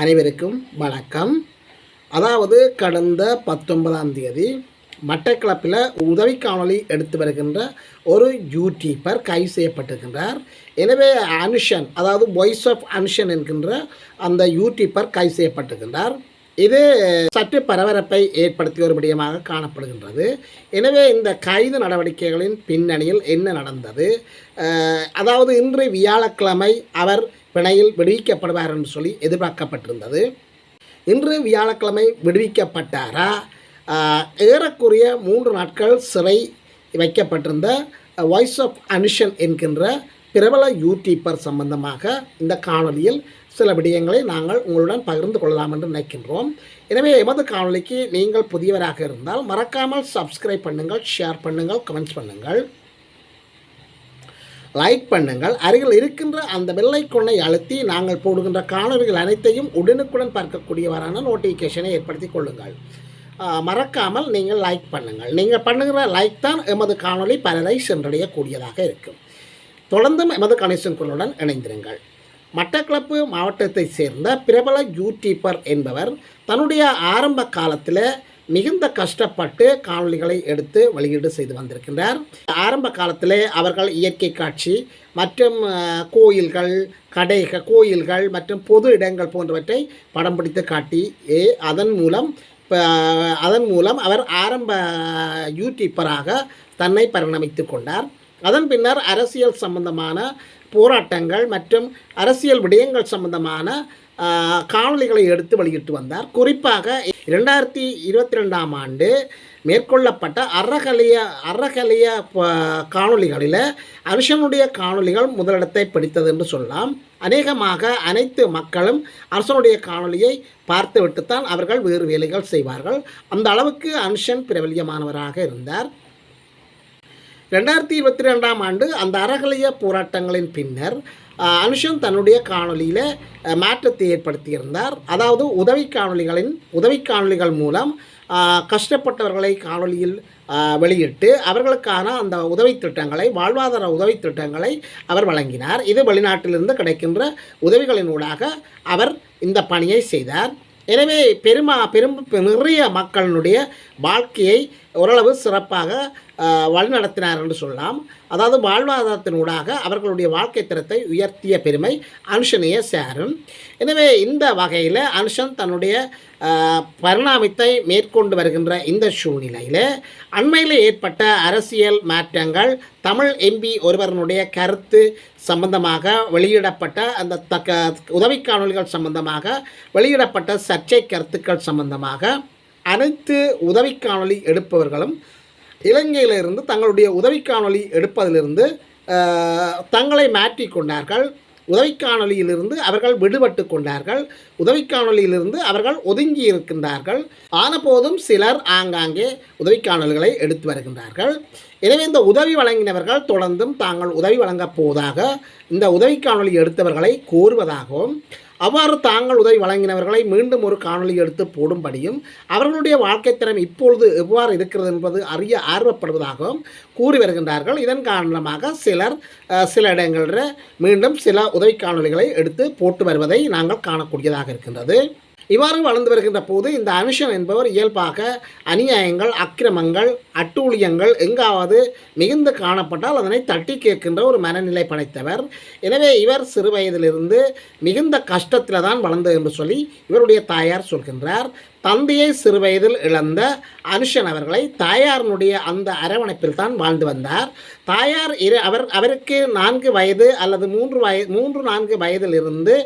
அனைவருக்கும் வணக்கம். அதாவது கடந்த பத்தொன்பதாம் தேதி மட்டக்களப்பில் உதவி காணொலி எடுத்து வருகின்ற ஒரு யூடியூபர் கைது செய்யப்பட்டிருக்கின்றார். எனவே அனுஷன் அதாவது வாய்ஸ் ஆஃப் அனுஷன் என்கின்ற அந்த யூடியூபர் கைது செய்யப்பட்டிருக்கின்றார். இது சற்று பரபரப்பை ஏற்படுத்திய ஒரு விடயமாக காணப்படுகின்றது. எனவே இந்த கைது நடவடிக்கைகளின் பின்னணியில் என்ன நடந்தது? அதாவது இன்று வியாழக்கிழமை அவர் பிணையில் விடுவிக்கப்படுவார் என்று சொல்லி எதிர்பார்க்கப்பட்டிருந்தது. இன்று வியாழக்கிழமை விடுவிக்கப்பட்டாரா? ஏறக்குரிய ஏறக்குறைய மூன்று நாட்கள் சிறை வைக்கப்பட்டிருந்த வாய்ஸ் ஆஃப் அனிஷன் என்கின்ற பிரபல யூடியூப்பர் சம்பந்தமாக இந்த காணொலியில் சில விடயங்களை நாங்கள் உங்களுடன் பகிர்ந்து கொள்ளலாம் என்று நினைக்கின்றோம். எனவே எமது காணொளிக்கு நீங்கள் புதியவராக இருந்தால் மறக்காமல் சப்ஸ்கிரைப் பண்ணுங்கள் ஷேர் பண்ணுங்கள் கமெண்ட்ஸ் பண்ணுங்கள். லைக் பண்ணுங்கள். அருகில் இருக்கின்ற அந்த வெள்ளைக்கொன்னை அழுத்தி நாங்கள் போடுகின்ற காணொலிகள் அனைத்தையும் உடனுக்குடன் பார்க்கக்கூடியவரான நோட்டிஃபிகேஷனை ஏற்படுத்தி கொள்ளுங்கள். மறக்காமல் நீங்கள் லைக் பண்ணுங்கள். நீங்கள் பண்ணுகிற லைக் தான் எமது காணொளி பலரை சென்றடையக்கூடியதாக இருக்கும். தொடர்ந்தும் எமது கணேசன் குழுவுடன் இணைந்திருங்கள். மட்டக்களப்பு மாவட்டத்தைச் சேர்ந்த பிரபல யூடியூபர் என்பவர் தன்னுடைய ஆரம்ப காலத்தில் மிகுந்த கஷ்டப்பட்டு காணொலிகளை எடுத்து வெளியீடு செய்து வந்திருக்கின்றார். ஆரம்ப காலத்தில் அவர்கள் இயற்கை காட்சி மற்றும் கோயில்கள் கடைகள் கோயில்கள் மற்றும் பொது இடங்கள் போன்றவற்றை படம் பிடித்து காட்டி அதன் மூலம் அதன் மூலம் அவர் ஆரம்ப யூடியூப்பராக தன்னை பரிணமித்து கொண்டார். அதன் பின்னர் அரசியல் சம்பந்தமான போராட்டங்கள் மற்றும் அரசியல் விடயங்கள் சம்பந்தமான காணொலிகளை காணொளிகளை எடுத்து வெளியிட்டு வந்தார். குறிப்பாக இரண்டாயிரத்தி இருபத்தி ரெண்டாம் ஆண்டு மேற்கொள்ளப்பட்ட அறகலிய அறகலிய காணொலிகளில் அரசனுடைய காணொளிகள் முதலிடத்தை பிடித்தது என்று சொல்லலாம். அநேகமாக அனைத்து மக்களும் அரசனுடைய காணொளியை பார்த்துவிட்டுத்தான் அவர்கள் வேறு வேலைகள் செய்வார்கள். அந்த அளவுக்கு அனுஷன் பிரபல்யமானவராக இருந்தார். ரெண்டாயிரத்தி இருபத்தி ரெண்டாம் ஆண்டு அந்த அறகலைய போராட்டங்களின் பின்னர் அனுஷன் தன்னுடைய காணொளியில் மாற்றத்தை ஏற்படுத்தியிருந்தார். அதாவது உதவி காணொளிகளின் உதவி காணொலிகள் மூலம் கஷ்டப்பட்டவர்களை காணொளியில் வெளியிட்டு அவர்களுக்கான அந்த உதவி திட்டங்களை வாழ்வாதார உதவி திட்டங்களை அவர் வழங்கினார். இது வெளிநாட்டிலிருந்து கிடைக்கின்ற உதவிகளின் ஊடாக அவர் இந்த பணியை செய்தார். எனவே பெருமா பெரும் நிறைய மக்களினுடைய வாழ்க்கையை ஓரளவு சிறப்பாக வழிநடத்தினார் என்று சொல்லலாம். அதாவது வாழ்வாதாரத்தினூடாக அவர்களுடைய வாழ்க்கை தரத்தை உயர்த்திய பெருமை அனுஷனையே சேரும். எனவே இந்த வகையில் அனுஷன் தன்னுடைய பரிணாமத்தை மேற்கொண்டு வருகின்ற இந்த சூழ்நிலையில் அண்மையில் ஏற்பட்ட அரசியல் மாற்றங்கள் தமிழ் எம்பி ஒருவரனுடைய கருத்து சம்பந்தமாக வெளியிடப்பட்ட அந்த தக்க உதவி காணொலிகள் சம்பந்தமாக வெளியிடப்பட்ட சர்ச்சை கருத்துக்கள் சம்பந்தமாக அனைத்து உதவி காணொலி எடுப்பவர்களும் இலங்கையிலிருந்து தங்களுடைய உதவி காணொலி எடுப்பதிலிருந்து தங்களை மாற்றி கொண்டார்கள். உதவி அவர்கள் விடுபட்டு கொண்டார்கள். உதவி அவர்கள் ஒதுங்கி இருக்கின்றார்கள். ஆனபோதும் சிலர் ஆங்காங்கே உதவி எடுத்து வருகின்றார்கள். எனவே இந்த உதவி வழங்கினவர்கள் தொடர்ந்தும் தாங்கள் உதவி வழங்கப் போவதாக இந்த உதவி காணொளி எடுத்தவர்களை கோருவதாகவும் அவ்வாறு தாங்கள் உதவி வழங்கினவர்களை மீண்டும் ஒரு காணொளி எடுத்து போடும்படியும் அவர்களுடைய வாழ்க்கை திறம் இப்பொழுது எவ்வாறு இருக்கிறது என்பது அறிய ஆர்வப்படுவதாகவும் கூறி வருகின்றார்கள். இதன் காரணமாக சிலர் சில இடங்களில் மீண்டும் சில உதவி காணொளிகளை எடுத்து போட்டு வருவதை நாங்கள் காணக்கூடியதாக இருக்கின்றது. இவ்வாறு வளர்ந்து வருகின்ற போது இந்த அனுஷன் என்பவர் இயல்பாக அநியாயங்கள் அக்கிரமங்கள் அட்டூழியங்கள் எங்காவது மிகுந்து காணப்பட்டால் அதனை தட்டி கேட்கின்ற ஒரு மனநிலை படைத்தவர். எனவே இவர் சிறு வயதிலிருந்து மிகுந்த கஷ்டத்தில் தான் வளர்ந்தது என்று சொல்லி இவருடைய தாயார் சொல்கின்றார். தந்தையை சிறு வயதில் இழந்த அனுஷன் அவர்களை தாயாரினுடைய அந்த அரவணைப்பில் தான் வாழ்ந்து வந்தார். தாயார் இரு அவர் அவருக்கு நான்கு வயது அல்லது மூன்று வய மூன்று நான்கு வயதிலிருந்து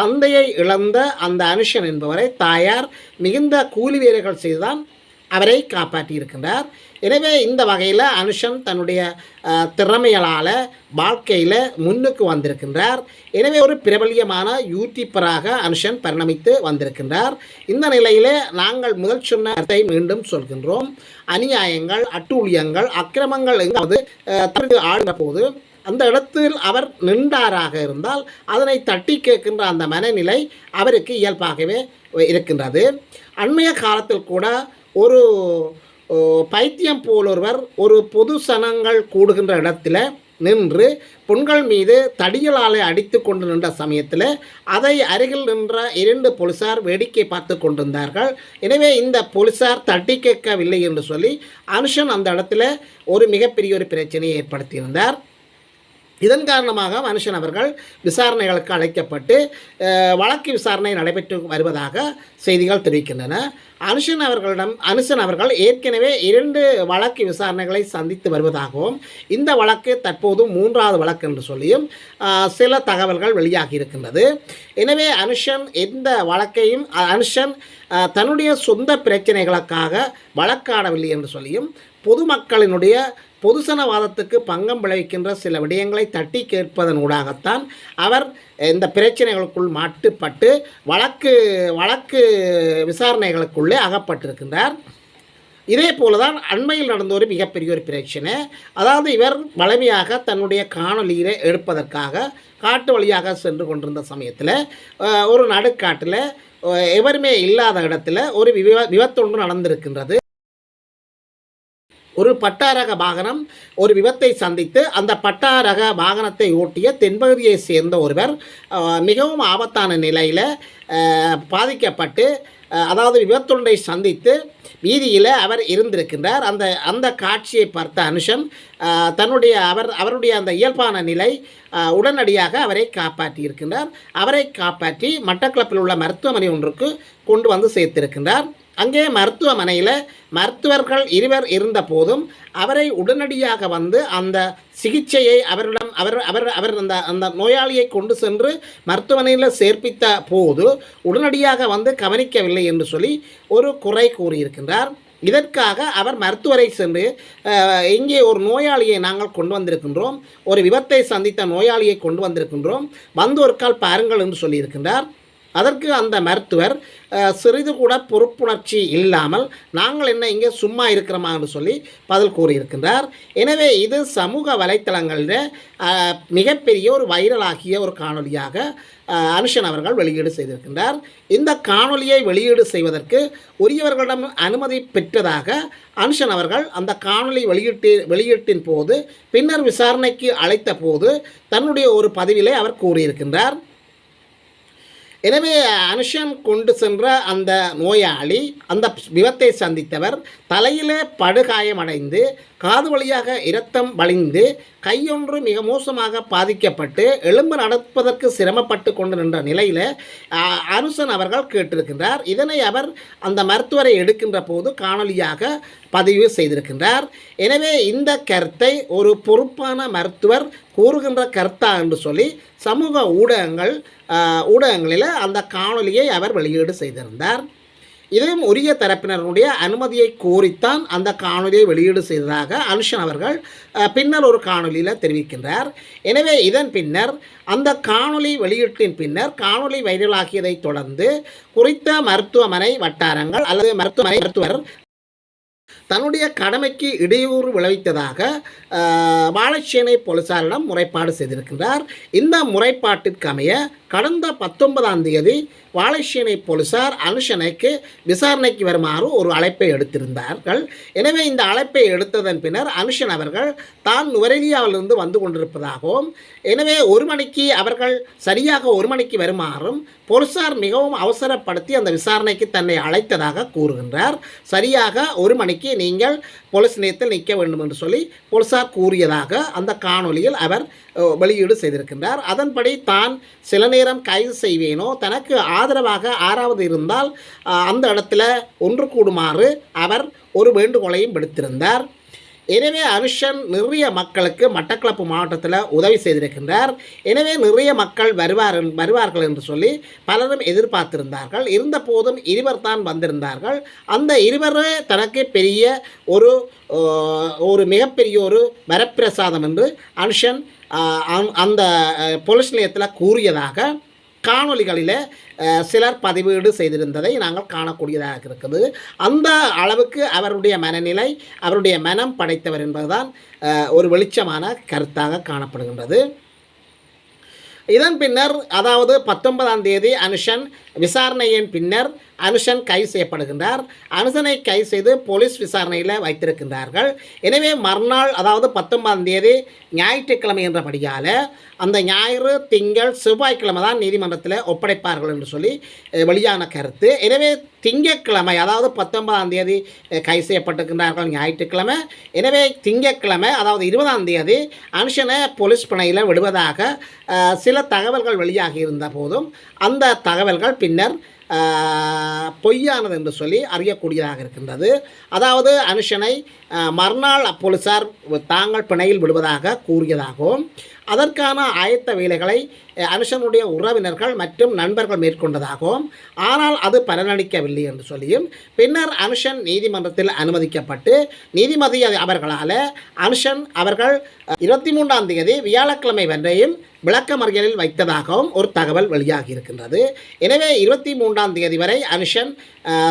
தந்தையை இழந்த அந்த அனுஷன் என்பவரை தாயார் மிகுந்த கூலி வேலைகள் செய்துதான் அவரை காப்பாற்றியிருக்கின்றார். எனவே இந்த வகையில் அனுஷன் தன்னுடைய திறமைகளால் வாழ்க்கையில் முன்னுக்கு வந்திருக்கின்றார். எனவே ஒரு பிரபல்யமான யூடியூப்பராக அனுஷன் பரிணமித்து வந்திருக்கின்றார். இந்த நிலையில் நாங்கள் முதல் சொன்ன மீண்டும் சொல்கின்றோம். அநியாயங்கள் அட்டூழியங்கள் அக்கிரமங்கள் எங்காவது அஹ், தனது ஆடுகிற போது அந்த இடத்தில் அவர் நின்றாராக இருந்தால் அதனை தட்டி கேட்கின்ற அந்த மனநிலை அவருக்கு இயல்பாகவே இருக்கின்றது. அண்மைய காலத்தில் கூட ஒரு பைத்தியம் போலொருவர் ஒரு பொது சனங்கள் கூடுகின்ற இடத்துல நின்று பெண்கள் மீது தடியலாலை அடித்து கொண்டு நின்ற சமயத்தில் அதை அருகில் நின்ற இரண்டு போலீசார் வேடிக்கை பார்த்து கொண்டிருந்தார்கள். எனவே இந்த போலீசார் தட்டி கேட்கவில்லை என்று சொல்லி அனுஷன் அந்த இடத்துல ஒரு மிகப்பெரிய ஒரு பிரச்சனையை ஏற்படுத்தியிருந்தார். இதன் காரணமாக மனுஷன் அவர்கள் விசாரணைகளுக்கு அழைக்கப்பட்டு வழக்கு விசாரணை நடைபெற்று வருவதாக செய்திகள் தெரிவிக்கின்றன. அனுஷன் அவர்களிடம் அனுஷன் அவர்கள் ஏற்கனவே இரண்டு வழக்கு விசாரணைகளை சந்தித்து வருவதாகவும் இந்த வழக்கு தற்போது மூன்றாவது வழக்கு என்று சொல்லியும் சில தகவல்கள் வெளியாகி இருக்கின்றது. எனவே அனுஷன் எந்த வழக்கையும் அனுஷன் தன்னுடைய சொந்த பிரச்சனைகளுக்காக வழக்காடவில்லை என்று சொல்லியும் பொதுமக்களினுடைய பொதுசனவாதத்துக்கு பங்கம் விளைவிக்கின்ற சில விடயங்களை தட்டி கேட்பதன் ஊடாகத்தான் அவர் இந்த பிரச்சனைகளுக்குள் மாட்டுப்பட்டு வழக்கு வழக்கு விசாரணைகளுக்குள்ளே அகப்பட்டிருக்கின்றார். இதே போல தான் அண்மையில் நடந்த ஒரு மிகப்பெரிய ஒரு பிரச்சனை. அதாவது இவர் வலிமையாக தன்னுடைய காணொலியிலே எடுப்பதற்காக காட்டு வழியாக சென்று கொண்டிருந்த சமயத்தில் ஒரு நடுக்காட்டில் எவருமே இல்லாத இடத்துல ஒரு விவ விபத்தொன்று நடந்திருக்கின்றது. ஒரு பட்டாரக வாகனம் ஒரு விபத்தை சந்தித்து அந்த பட்டாரக வாகனத்தை ஓட்டிய தென்பகுதியை சேர்ந்த ஒருவர் மிகவும் ஆபத்தான நிலையில் பாதிக்கப்பட்டு அதாவது விபத்துண்டை சந்தித்து வீதியில் அவர் இருந்திருக்கின்றார். அந்த அந்த காட்சியை பார்த்த அனுஷன் தன்னுடைய அவர் அவருடைய அந்த இயல்பான நிலை உடனடியாக அவரை காப்பாற்றியிருக்கின்றார். அவரை காப்பாற்றி மட்டக்களப்பில் உள்ள மருத்துவமனை ஒன்றுக்கு கொண்டு வந்து சேர்த்திருக்கின்றார். அங்கே மருத்துவமனையில் மருத்துவர்கள் இருவர் இருந்த போதும் அவரை உடனடியாக வந்து அந்த சிகிச்சையை அவரிடம் அவர் அவர் அவர் அந்த அந்த நோயாளியை கொண்டு சென்று மருத்துவமனையில் சேர்ப்பித்த போது உடனடியாக வந்து கவனிக்கவில்லை என்று சொல்லி ஒரு குறை கூறியிருக்கின்றார். இதற்காக அவர் மருத்துவரை சென்று இங்கே ஒரு நோயாளியை நாங்கள் கொண்டு வந்திருக்கின்றோம். ஒரு விபத்தை சந்தித்த நோயாளியை கொண்டு வந்திருக்கின்றோம். வந்து ஒரு கால் பாருங்கள் என்று சொல்லியிருக்கின்றார். அதற்கு அந்த மருத்துவர் சிறிது கூட பொறுப்புணர்ச்சி இல்லாமல் நாங்கள் என்ன இங்கே சும்மா இருக்கிறோமா? என்று சொல்லி பதில் கூறியிருக்கின்றார். எனவே இது சமூக வலைத்தளங்களில் மிகப்பெரிய ஒரு வைரலாகிய ஒரு காணொலியாக அனுஷன் அவர்கள் வெளியீடு செய்திருக்கின்றார். இந்த காணொலியை வெளியீடு செய்வதற்கு உரியவர்களிடம் அனுமதி பெற்றதாக அனுஷன் அவர்கள் அந்த காணொலி வெளியீட்டு வெளியீட்டின் போது பின்னர் விசாரணைக்கு அழைத்த போது தன்னுடைய ஒரு பதிவிலே அவர் கூறியிருக்கின்றார். எனவே அனுஷன் கொண்டு சென்ற அந்த நோயாளி அந்த விபத்தை சந்தித்தவர் தலையில் படுகாயமடைந்து காது வழியாக இரத்தம் வழிந்து கையொன்று மிக மோசமாக பாதிக்கப்பட்டு எலும்பு நடப்பதற்கு சிரமப்பட்டு கொண்டு நின்ற நிலையில் அனுசன் அவர்கள் கேட்டிருக்கின்றார். இதனை அவர் அந்த மருத்துவரை எடுக்கின்ற போது காணொலியாக பதிவு செய்திருக்கின்றார். எனவே இந்த கருத்தை ஒரு பொறுப்பான மருத்துவர் கூறுகின்ற கருத்தா என்று சொல்லி சமூக ஊடகங்கள் ஊடகங்களில் அந்த காணொலியை அவர் வெளியீடு செய்திருந்தார். இதுவும் உரிய தரப்பினருடைய அனுமதியை கோரித்தான் அந்த காணொலியை வெளியீடு செய்ததாக அனுஷன் அவர்கள் பின்னர் ஒரு காணொலியில் தெரிவிக்கின்றார். எனவே இதன் பின்னர் அந்த காணொலி வெளியீட்டின் பின்னர் காணொலி வைரலாகியதைத் தொடர்ந்து குறித்த மருத்துவமனை வட்டாரங்கள் அல்லது மருத்துவமனை மருத்துவர் தன்னுடைய கடமைக்கு இடையூறு விளைவித்ததாக வாழைச்சேனை போலீசாரிடம் முறைப்பாடு செய்திருக்கின்றார். இந்த முறைப்பாட்டிற்கு அமைய கடந்த பத்தொன்பதாம் தேதி வாழைச்சேனை போலீசார் அனுஷனைக்கு விசாரணைக்கு வருமாறு ஒரு அழைப்பை எடுத்திருந்தார்கள். எனவே இந்த அழைப்பை எடுத்ததன் பின்னர் அனுஷன் அவர்கள் தான் நுவரெலியாவிலிருந்து வந்து கொண்டிருப்பதாகவும் எனவே ஒரு மணிக்கு அவர்கள் சரியாக ஒரு மணிக்கு வருமாறும் போலீசார் மிகவும் அவசரப்படுத்தி அந்த விசாரணைக்கு தன்னை அழைத்ததாக கூறுகின்றார். சரியாக ஒரு மணிக்கு நீங்கள் போலீஸ் நிலையத்தில் நிற்க வேண்டும் என்று சொல்லி போலீசார் கூறியதாக அந்த காணொளியில் அவர் வெளியீடு செய்திருக்கின்றார். அதன்படி தான் சில நேரம் கைது செய்வேனோ தனக்கு ஆதரவாக ஆறாவது இருந்தால் அந்த இடத்துல ஒன்று கூடுமாறு அவர் ஒரு வேண்டுகோளையும் விடுத்திருந்தார். எனவே அனுஷன் நிறைய மக்களுக்கு மட்டக்களப்பு மாவட்டத்தில் உதவி செய்திருக்கின்றார். எனவே நிறைய மக்கள் வருவார் வருவார்கள் என்று சொல்லி பலரும் எதிர்பார்த்திருந்தார்கள். இருந்த போதும் இருவர் தான் வந்திருந்தார்கள். அந்த இருவரே தனக்கு பெரிய ஒரு ஒரு மிகப்பெரிய ஒரு வரப்பிரசாதம் என்று அனுஷன் அந்த- அந்த போலீஸ் நிலையத்தில் கூறியதாக காணொளிகளில் சிலர் பதிவீடு செய்திருந்ததை நாங்கள் காணக்கூடியதாக இருக்குது. அந்த அளவுக்கு அவருடைய மனநிலை அவருடைய மனம் படைத்தவர் என்பதுதான் ஒரு வெளிச்சமான கருத்தாக காணப்படுகின்றது. இதன் பின்னர் அதாவது பத்தொன்பதாம் தேதி அனுஷன் விசாரணையின் பின்னர் அனுஷன் கைது செய்யப்படுகின்றார். அனுஷனை கைது செய்து போலீஸ் விசாரணையில் வைத்திருக்கின்றார்கள். எனவே மறுநாள் அதாவது பத்தொன்பதாம் தேதி ஞாயிற்றுக்கிழமை என்றபடியால் அந்த ஞாயிறு திங்கள் செவ்வாய்க்கிழமை தான் நீதிமன்றத்தில் ஒப்படைப்பார்கள் என்று சொல்லி வெளியான கருத்து. எனவே திங்கட்கிழமை அதாவது பத்தொன்பதாம் தேதி கைது செய்யப்பட்டிருக்கின்றார்கள் ஞாயிற்றுக்கிழமை. எனவே திங்கட்கிழமை அதாவது இருபதாம் தேதி அனுஷனை போலீஸ் பிணையில் விடுவதாக சில தகவல்கள் வெளியாகி இருந்த போதும் அந்த தகவல்கள் பின்னர் பொய்யானது என்று சொல்லி அறியக்கூடியதாக இருக்கின்றது. அதாவது அனுஷனை மறுநாள் போலீசார் தாங்கள் பிணையில் விடுவதாக கூறியதாகவும் அதற்கான ஆயத்த வேலைகளை அனுஷனுடைய உறவினர்கள் மற்றும் நண்பர்கள் மேற்கொண்டதாகவும் ஆனால் அது பலனளிக்கவில்லை என்று சொல்லியும் பின்னர் அனுஷன் நீதிமன்றத்தில் அனுமதிக்கப்பட்டு நீதிமதி அவர்களால் அனுஷன் அவர்கள் இருபத்தி மூன்றாம் தேதி வியாழக்கிழமை வரையும் விளக்கமறியலில் வைத்ததாகவும் ஒரு தகவல் வெளியாகி இருக்கின்றது எனவே இருபத்தி மூன்றாம் தேதி வரை அனுஷன்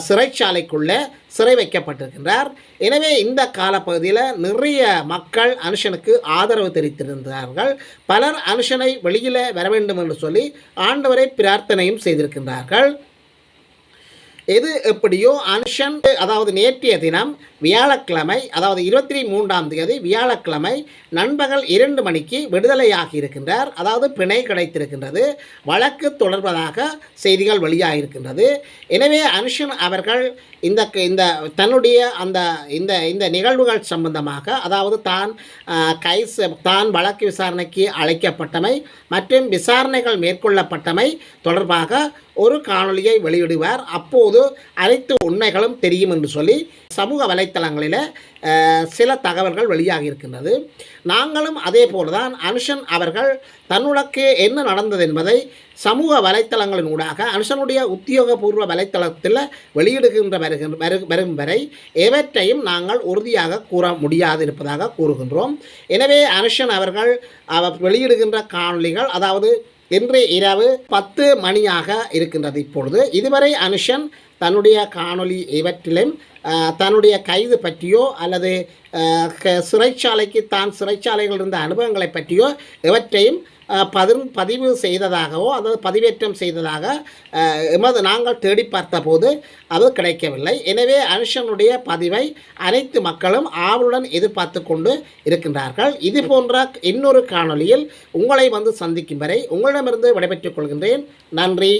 சிறைச்சாலைக்குள்ளே சிறை வைக்கப்பட்டிருக்கின்றார். எனவே இந்த காலப்பகுதியில் நிறைய மக்கள் அனுஷனுக்கு ஆதரவு தெரிவித்திருந்தார்கள். பலர் அனுஷனை வெளியில் வர வேண்டும் என்று சொல்லி ஆண்டவரை பிரார்த்தனையும் செய்திருக்கின்றார்கள். எது எப்படியோ அனுஷன் அதாவது நேற்றைய தினம் வியாழக்கிழமை அதாவது இருபத்தி மூன்றாம் தேதி வியாழக்கிழமை நண்பகல் இரண்டு மணிக்கு விடுதலையாகி இருக்கின்றார். அதாவது பிணை கிடைத்திருக்கின்றது. வழக்கு தொடர்பதாக செய்திகள் வெளியாகியிருக்கின்றது. எனவே அனுஷன் அவர்கள் இந்த இந்த தன்னுடைய அந்த இந்த இந்த நிகழ்வுகள் சம்பந்தமாக அதாவது தான் ஆஹ், கை தான் வழக்கு விசாரணைக்கு அழைக்கப்பட்டமை மற்றும் விசாரணைகள் மேற்கொள்ளப்பட்டமை தொடர்பாக ஒரு காணொளியை வெளியிடுவார். அப்போது அனைத்து உண்மைகளும் தெரியும் என்று சொல்லி சமூக வலைத்தளங்களில் சில தகவல்கள் வெளியாகி இருக்கின்றது. நாங்களும் அதே போலதான் அனுஷன் அவர்கள் தன்னுடக்கு என்ன நடந்தது என்பதை சமூக வலைத்தளங்களின் ஊடாக அனுஷனுடைய உத்தியோகபூர்வ வலைத்தளத்தில் வெளியிடுகின்ற வருகின்ற வரு வரும் வரை எவற்றையும் நாங்கள் உறுதியாக கூற முடியாது இருப்பதாக கூறுகின்றோம். எனவே அனுஷன் அவர்கள் அவர் வெளியிடுகின்ற காணொளிகள் அதாவது இன்று இரவு பத்து மணியாக இருக்கின்றது இப்பொழுது. இதுவரை அனுஷன் தன்னுடைய காணொளி இவற்றிலும் தன்னுடைய கைது பற்றியோ அல்லது க- சிறைச்சாலைக்கு தான் சிறைச்சாலைகள் இருந்த அனுபவங்களை பற்றியோ இவற்றையும் பதிவு பதிவு செய்ததாகவோ அதாவது பதிவேற்றம் செய்ததாக எமது நாங்கள் தேடி பார்த்தபோது அது கிடைக்கவில்லை. எனவே அனுஷனுடைய பதிவை அனைத்து மக்களும் ஆவலுடன் எதிர்பார்த்து கொண்டு இருக்கின்றார்கள். இது போன்ற இன்னொரு காணொளியில் உங்களை வந்து சந்திக்கும் வரை உங்களிடமிருந்து விடைபெற்றுக் கொள்கின்றேன். நன்றி.